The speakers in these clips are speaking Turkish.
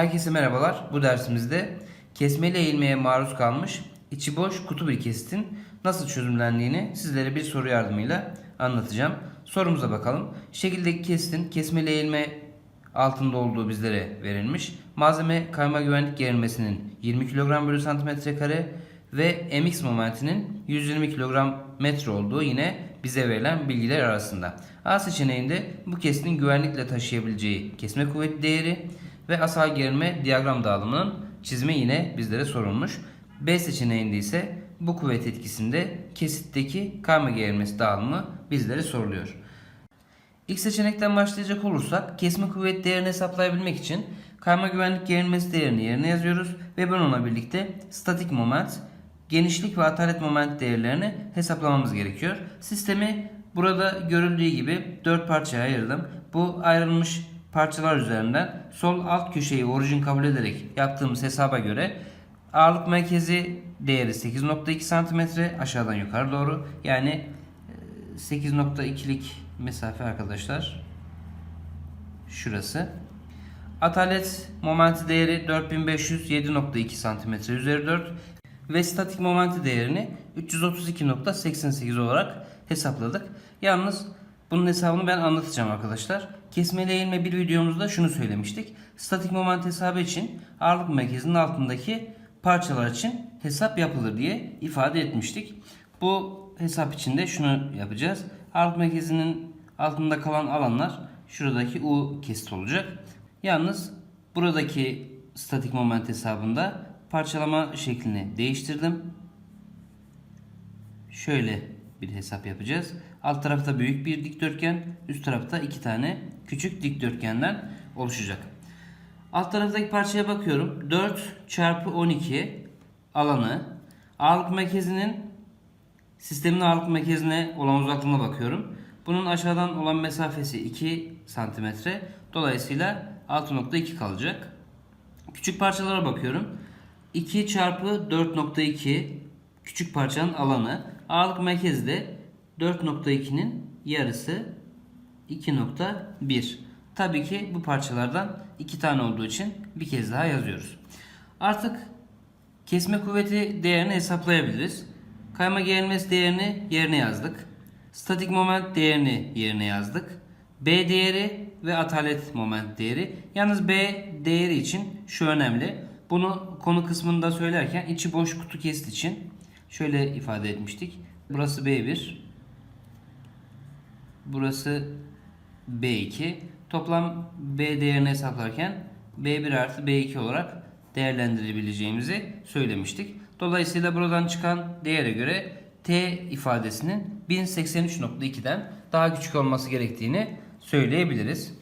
Herkese merhabalar. Bu dersimizde kesmeli eğilmeye maruz kalmış içi boş kutu bir kesitin nasıl çözümlendiğini sizlere bir soru yardımıyla anlatacağım. Sorumuza bakalım. Şekildeki kesitin kesmeli eğilme altında olduğu bizlere verilmiş. Malzeme kayma güvenlik gerilmesinin 20 kilogram bölü santimetre kare ve mx momentinin 120 kilogram metre olduğu yine bize verilen bilgiler arasında. A seçeneğinde bu kesitin güvenlikle taşıyabileceği kesme kuvvet değeri ve asal gerilme diyagram dağılımının çizimi yine bizlere sorulmuş. B seçeneğinde ise bu kuvvet etkisinde kesitteki kayma gerilmesi dağılımı bizlere soruluyor. İlk seçenekten başlayacak olursak kesme kuvvet değerini hesaplayabilmek için kayma güvenlik gerilmesi değerini yerine yazıyoruz ve bununla birlikte statik moment, genişlik ve atalet moment değerlerini hesaplamamız gerekiyor. Sistemi burada görüldüğü gibi 4 parçaya ayırdım. Bu ayrılmış parçalar üzerinden sol alt köşeyi orijin kabul ederek yaptığımız hesaba göre ağırlık merkezi değeri 8.2 cm aşağıdan yukarı doğru yani 8.2'lik mesafe arkadaşlar. Şurası. Atalet momenti değeri 4500 7.2 cm üzeri 4 ve statik momenti değerini 332.88 olarak hesapladık. Yalnız bunun hesabını ben anlatacağım arkadaşlar. Kesmeli eğilme bir videomuzda şunu söylemiştik. Statik moment hesabı için ağırlık merkezinin altındaki parçalar için hesap yapılır diye ifade etmiştik. Bu hesap için de şunu yapacağız. Ağırlık merkezinin altında kalan alanlar şuradaki U kesit olacak. Yalnız buradaki statik moment hesabında parçalama şeklini değiştirdim. Şöyle bir hesap yapacağız. Alt tarafta büyük bir dikdörtgen, üst tarafta iki tane küçük dikdörtgenden oluşacak. Alt taraftaki parçaya bakıyorum. 4 çarpı 12 alanı ağırlık merkezinin sistemin ağırlık merkezine olan uzaklığına bakıyorum. Bunun aşağıdan olan mesafesi 2 santimetre. Dolayısıyla 6.2 kalacak. Küçük parçalara bakıyorum. 2 çarpı 4.2 küçük parçanın alanı. Ağırlık merkezi de 4.2'nin yarısı 2.1. Tabii ki bu parçalardan iki tane olduğu için bir kez daha yazıyoruz. Artık kesme kuvveti değerini hesaplayabiliriz. Kayma gerilmesi değerini yerine yazdık. Statik moment değerini yerine yazdık. B değeri ve atalet moment değeri. Yalnız B değeri için şu önemli. Bunu konu kısmında söylerken içi boş kutu kesit için şöyle ifade etmiştik. Burası B1. Burası B2. Toplam B değerini hesaplarken B1 artı B2 olarak değerlendirebileceğimizi söylemiştik. Dolayısıyla buradan çıkan değere göre T ifadesinin 1083.2'den daha küçük olması gerektiğini söyleyebiliriz.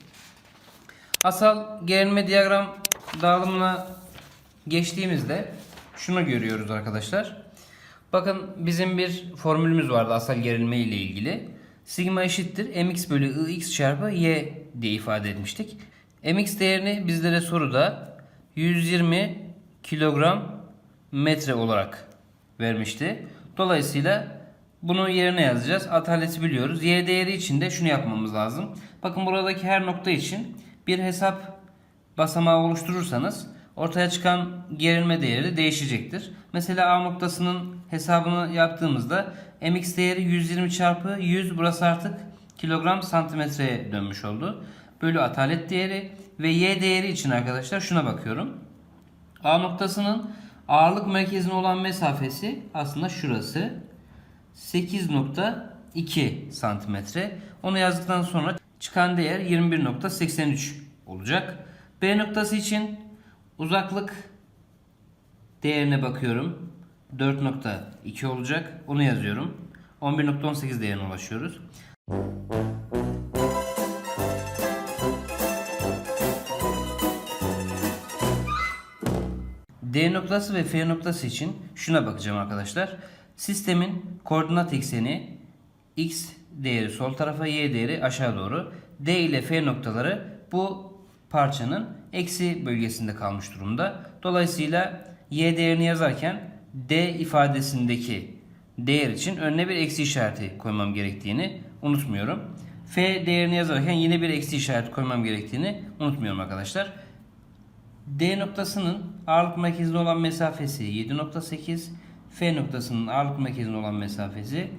Asal gerilme diyagram dağılımına geçtiğimizde şunu görüyoruz arkadaşlar. Bakın bizim bir formülümüz vardı asal gerilme ile ilgili. Sigma eşittir mx bölü ix çarpı y diye ifade etmiştik. mx değerini bizlere soruda 120 kilogram metre olarak vermişti. Dolayısıyla bunu yerine yazacağız. Ataleti biliyoruz. Y değeri için de şunu yapmamız lazım. Bakın buradaki her nokta için bir hesap basamağı oluşturursanız ortaya çıkan gerilme değeri değişecektir. Mesela A noktasının hesabını yaptığımızda mx değeri 120 çarpı 100 burası artık kilogram santimetreye dönmüş oldu. Bölü atalet değeri ve y değeri için arkadaşlar şuna bakıyorum. A noktasının ağırlık merkezine olan mesafesi aslında şurası. 8.2 santimetre. Onu yazdıktan sonra çıkan değer 21.83 olacak. B noktası için uzaklık değerine bakıyorum. 4.2 olacak. Onu yazıyorum. 11.18 değerine ulaşıyoruz. D noktası ve F noktası için şuna bakacağım arkadaşlar. Sistemin koordinat ekseni x değeri sol tarafa, y değeri aşağı doğru. D ile F noktaları bu parçanın eksi bölgesinde kalmış durumda. Dolayısıyla y değerini yazarken D ifadesindeki değer için önüne bir eksi işareti koymam gerektiğini unutmuyorum. F değerini yazarken yine bir eksi işareti koymam gerektiğini unutmuyorum arkadaşlar. D noktasının ağırlık merkezine olan mesafesi 7.8. F noktasının ağırlık merkezine olan mesafesi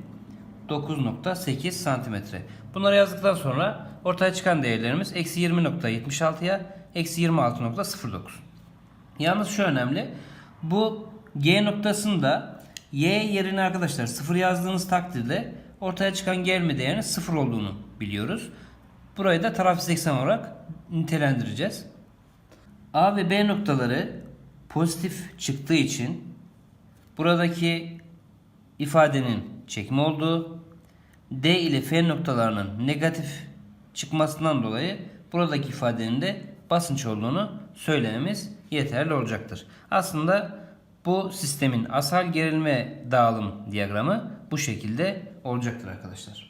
9.8 santimetre. Bunları yazdıktan sonra ortaya çıkan değerlerimiz eksi 20.76'ya eksi 26.09. Yalnız şu önemli. Bu G noktasında Y yerine arkadaşlar 0 yazdığınız takdirde ortaya çıkan gelme değerinin 0 olduğunu biliyoruz. Burayı da tarafsız eksen olarak nitelendireceğiz. A ve B noktaları pozitif çıktığı için buradaki ifadenin çekme olduğu, D ile F noktalarının negatif çıkmasından dolayı buradaki ifadenin de basınç olduğunu söylememiz yeterli olacaktır. Aslında bu sistemin asal gerilme dağılım diyagramı bu şekilde olacaktır arkadaşlar.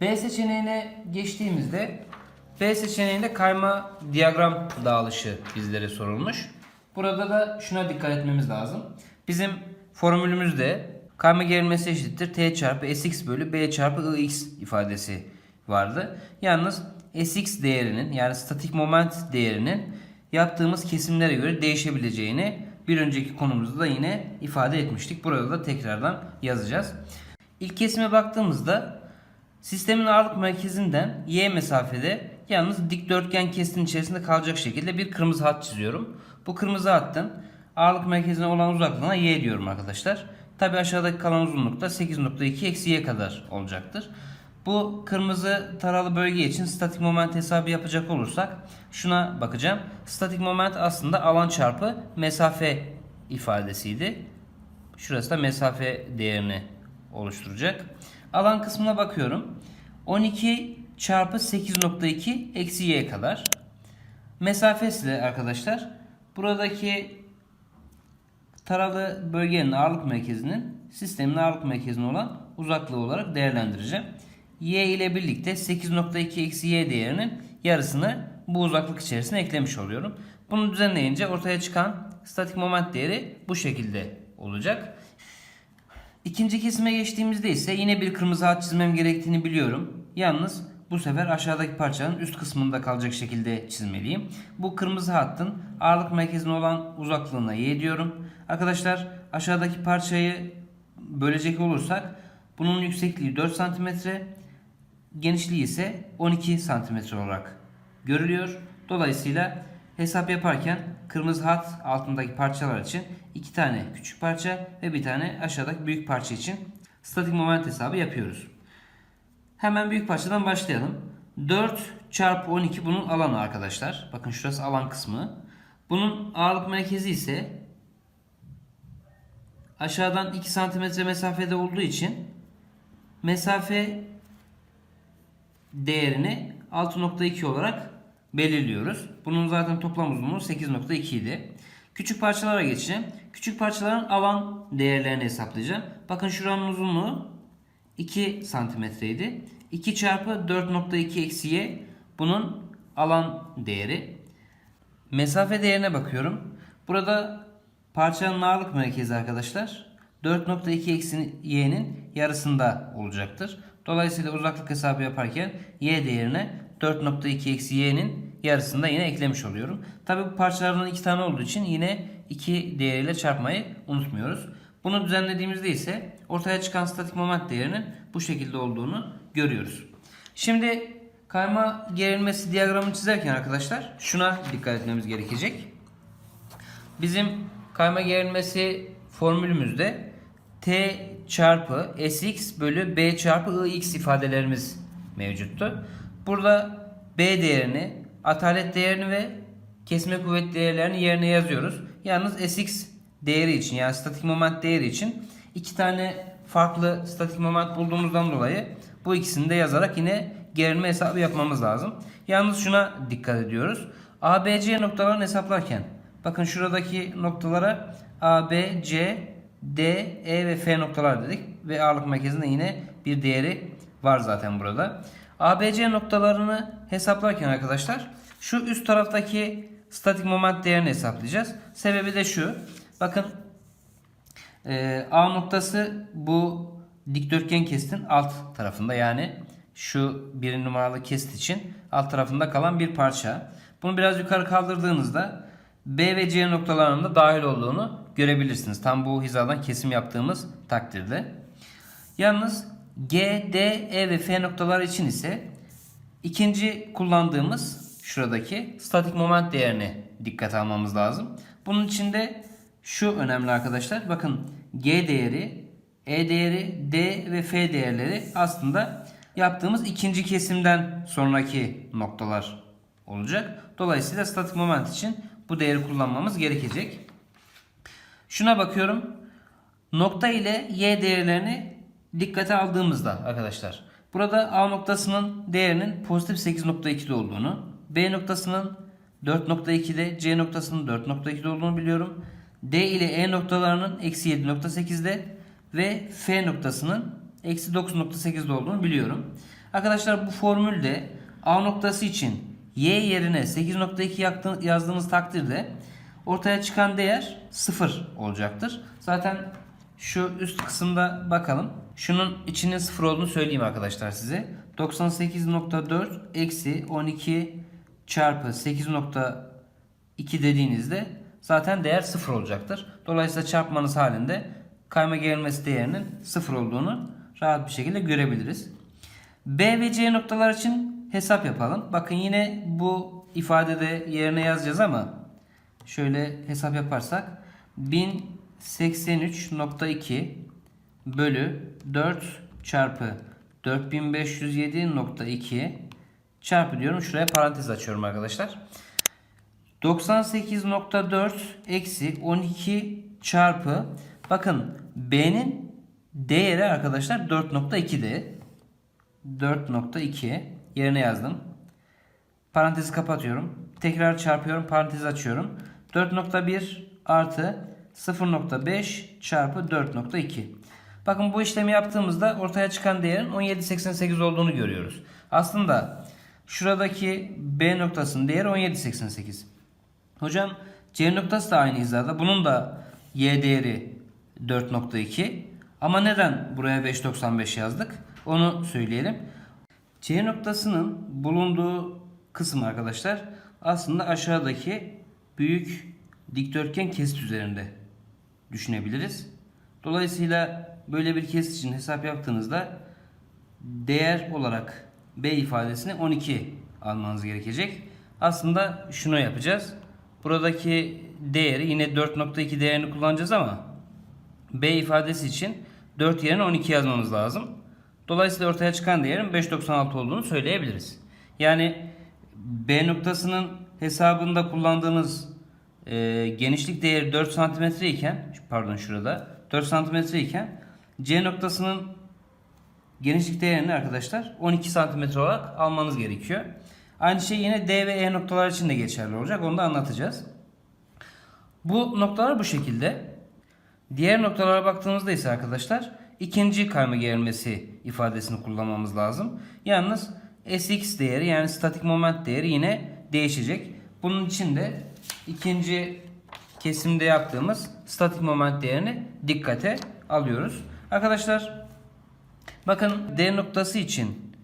B seçeneğine geçtiğimizde B seçeneğinde kayma diyagram dağılışı bizlere sorulmuş. Burada da şuna dikkat etmemiz lazım. Bizim formülümüzde kayma gerilmesi eşittir t çarpı sx bölü b çarpı ix ifadesi vardı. Yalnız sx değerinin yani statik moment değerinin yaptığımız kesimlere göre değişebileceğini bir önceki konumuzda da yine ifade etmiştik. Burada da tekrardan yazacağız. İlk kesime baktığımızda Sistemin ağırlık merkezinden y mesafede yalnız dikdörtgen kestin içerisinde kalacak şekilde bir kırmızı hat çiziyorum. Bu kırmızı hattın ağırlık merkezine olan uzaklığına y diyorum arkadaşlar. Tabi aşağıdaki kalan uzunluk da 8.2 eksi y kadar olacaktır. Bu kırmızı taralı bölge için statik moment hesabı yapacak olursak şuna bakacağım. Statik moment aslında alan çarpı mesafe ifadesiydi. Şurası da mesafe değerini oluşturacak. Alan kısmına bakıyorum. 12 çarpı 8.2 eksi y kadar. Mesafesi de arkadaşlar buradaki taralı bölgenin ağırlık merkezinin sistemin ağırlık merkezine olan uzaklığı olarak değerlendireceğim. Y ile birlikte 8.2 eksi y değerinin yarısını bu uzaklık içerisine eklemiş oluyorum. Bunu düzenleyince ortaya çıkan statik moment değeri bu şekilde olacak. İkinci kesime geçtiğimizde ise yine bir kırmızı hat çizmem gerektiğini biliyorum. Yalnız bu sefer aşağıdaki parçanın üst kısmında kalacak şekilde çizmeliyim. Bu kırmızı hattın ağırlık merkezine olan uzaklığına y diyorum. Arkadaşlar aşağıdaki parçayı bölecek olursak bunun yüksekliği 4 cm, genişliği ise 12 cm olarak görülüyor. Dolayısıyla hesap yaparken kırmızı hat altındaki parçalar için iki tane küçük parça ve bir tane aşağıdaki büyük parça için statik moment hesabı yapıyoruz. Hemen büyük parçadan başlayalım. 4 çarpı 12 bunun alanı arkadaşlar. Bakın şurası alan kısmı. Bunun ağırlık merkezi ise aşağıdan 2 cm mesafede olduğu için mesafe değerini 6.2 olarak belirliyoruz. Bunun zaten toplam uzunluğu 8.2 idi. Küçük parçalara geçeceğim. Küçük parçaların alan değerlerini hesaplayacağım. Bakın şuranın uzunluğu 2 santimetreydi. 2 çarpı 4.2 eksi y bunun alan değeri. Mesafe değerine bakıyorum. Burada parçanın ağırlık merkezi arkadaşlar 4.2 eksi y'nin yarısında olacaktır. Dolayısıyla uzaklık hesabı yaparken y değerine 4.2 eksi y'nin yarısında yine eklemiş oluyorum. Tabi bu parçalardan iki tane olduğu için yine 2 değeriyle çarpmayı unutmuyoruz. Bunu düzenlediğimizde ise ortaya çıkan statik moment değerinin bu şekilde olduğunu görüyoruz. Şimdi kayma gerilmesi diyagramını çizerken arkadaşlar şuna dikkat etmemiz gerekecek. Bizim kayma gerilmesi formülümüzde t çarpı sx bölü b çarpı ix ifadelerimiz mevcuttu. Burada b değerini, atalet değerini ve kesme kuvvet değerlerini yerine yazıyoruz. Yalnız sx değeri için yani statik moment değeri için iki tane farklı statik moment bulduğumuzdan dolayı bu ikisini de yazarak yine gerilme hesabı yapmamız lazım. Yalnız şuna dikkat ediyoruz. ABC noktalarını hesaplarken bakın şuradaki noktalara A, B, C, D, E ve F noktalar dedik. Ve ağırlık merkezinde yine bir değeri var zaten burada. ABC noktalarını hesaplarken arkadaşlar şu üst taraftaki statik moment değerini hesaplayacağız. Sebebi de şu. Bakın e, A noktası bu dikdörtgen kestin alt tarafında yani şu bir numaralı kesit için alt tarafında kalan bir parça. Bunu biraz yukarı kaldırdığınızda B ve C noktalarının da dahil olduğunu görebilirsiniz. Tam bu hizadan kesim yaptığımız takdirde. Yalnız G, D, E ve F noktaları için ise ikinci kullandığımız şuradaki statik moment değerini dikkate almamız lazım. Bunun için de şu önemli arkadaşlar. Bakın G değeri, E değeri, D ve F değerleri aslında yaptığımız ikinci kesimden sonraki noktalar olacak. Dolayısıyla statik moment için bu değeri kullanmamız gerekecek. Şuna bakıyorum. Nokta ile Y değerlerini dikkate aldığımızda arkadaşlar. Burada A noktasının değerinin pozitif 8.2'de olduğunu, B noktasının 4.2'de, C noktasının 4.2'de olduğunu biliyorum. D ile E noktalarının eksi 7.8'de ve F noktasının eksi 9.8'de olduğunu biliyorum. Arkadaşlar bu formülde A noktası için Y yerine 8.2 yaktı- yazdığımız takdirde ortaya çıkan değer 0 olacaktır. Zaten şu üst kısımda bakalım. Şunun içinin 0 olduğunu söyleyeyim arkadaşlar size. 98.4 eksi 12 çarpı 8.2 dediğinizde zaten değer 0 olacaktır. Dolayısıyla çarpmanız halinde kayma gerilmesi değerinin 0 olduğunu rahat bir şekilde görebiliriz. B ve C noktalar için hesap yapalım. Bakın yine bu ifadede yerine yazacağız ama şöyle hesap yaparsak 1083.2 bölü 4 çarpı 4507.2 çarpı diyorum. Şuraya parantez açıyorum arkadaşlar. 98.4 eksi 12 çarpı bakın B'nin değeri arkadaşlar 4.2'de 4.2 yerine yazdım. Parantezi kapatıyorum. Tekrar çarpıyorum. Parantez açıyorum. 4.1 artı 0.5 çarpı 4.2. Bakın bu işlemi yaptığımızda ortaya çıkan değerin 17.88 olduğunu görüyoruz. Aslında şuradaki B noktasının değeri 17.88. Hocam C noktası da aynı hizada. Bunun da Y değeri 4.2. Ama neden buraya 5.95 yazdık? Onu söyleyelim. C noktasının bulunduğu kısım arkadaşlar aslında aşağıdaki büyük dikdörtgen kesit üzerinde düşünebiliriz. Dolayısıyla böyle bir kesit için hesap yaptığınızda değer olarak B ifadesini 12 almanız gerekecek. Aslında şunu yapacağız. Buradaki değeri yine 4.2 değerini kullanacağız ama B ifadesi için 4 yerine 12 yazmamız lazım. Dolayısıyla ortaya çıkan değerin 5.96 olduğunu söyleyebiliriz. Yani B noktasının hesabında kullandığımız e, genişlik değeri 4 cm iken pardon şurada 4 cm iken C noktasının genişlik değerini arkadaşlar 12 cm olarak almanız gerekiyor. Aynı şey yine D ve E noktalar için de geçerli olacak. Onu da anlatacağız. Bu noktalar bu şekilde. Diğer noktalara baktığımızda ise arkadaşlar ikinci kayma gerilmesi ifadesini kullanmamız lazım. Yalnız Sx değeri yani statik moment değeri yine değişecek. Bunun için de ikinci kesimde yaptığımız statik moment değerini dikkate alıyoruz. Arkadaşlar bakın D noktası için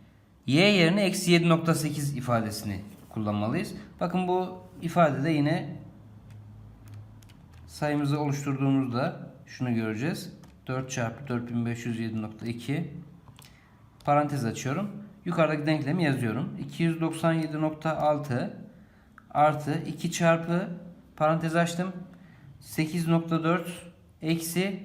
y yerine eksi 7.8 ifadesini kullanmalıyız. Bakın bu ifadede yine sayımızı oluşturduğumuzda şunu göreceğiz. 4 çarpı 4507.2 parantez açıyorum. Yukarıdaki denklemi yazıyorum. 297.6 artı 2 çarpı parantez açtım. 8.4 eksi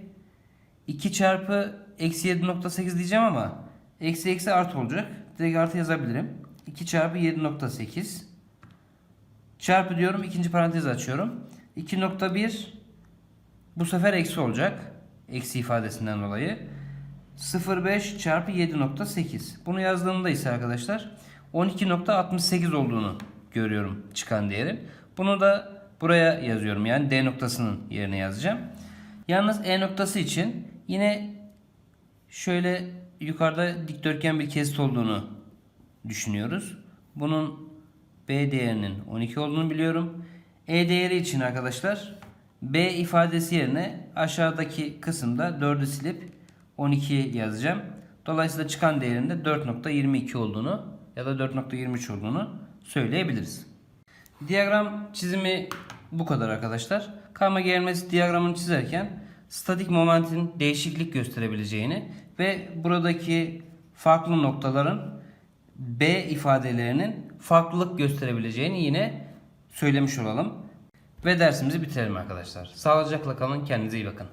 2 çarpı eksi 7.8 diyeceğim ama eksi eksi artı olacak. Direkt artı yazabilirim. 2 çarpı 7.8 çarpı diyorum. ikinci parantez açıyorum. 2.1 bu sefer eksi olacak. Eksi ifadesinden dolayı. 0.5 çarpı 7.8. Bunu yazdığımda ise arkadaşlar 12.68 olduğunu görüyorum çıkan değerin. Bunu da buraya yazıyorum. Yani D noktasının yerine yazacağım. Yalnız E noktası için yine şöyle yukarıda dikdörtgen bir kesit olduğunu düşünüyoruz. Bunun B değerinin 12 olduğunu biliyorum. E değeri için arkadaşlar B ifadesi yerine aşağıdaki kısımda 4'ü silip 12 yazacağım. Dolayısıyla çıkan değerinde 4.22 olduğunu ya da 4.23 olduğunu söyleyebiliriz. Diyagram çizimi bu kadar arkadaşlar. Karma gerilmesi diyagramını çizerken statik momentin değişiklik gösterebileceğini ve buradaki farklı noktaların B ifadelerinin farklılık gösterebileceğini yine söylemiş olalım. Ve dersimizi bitirelim arkadaşlar. Sağlıcakla kalın, kendinize iyi bakın.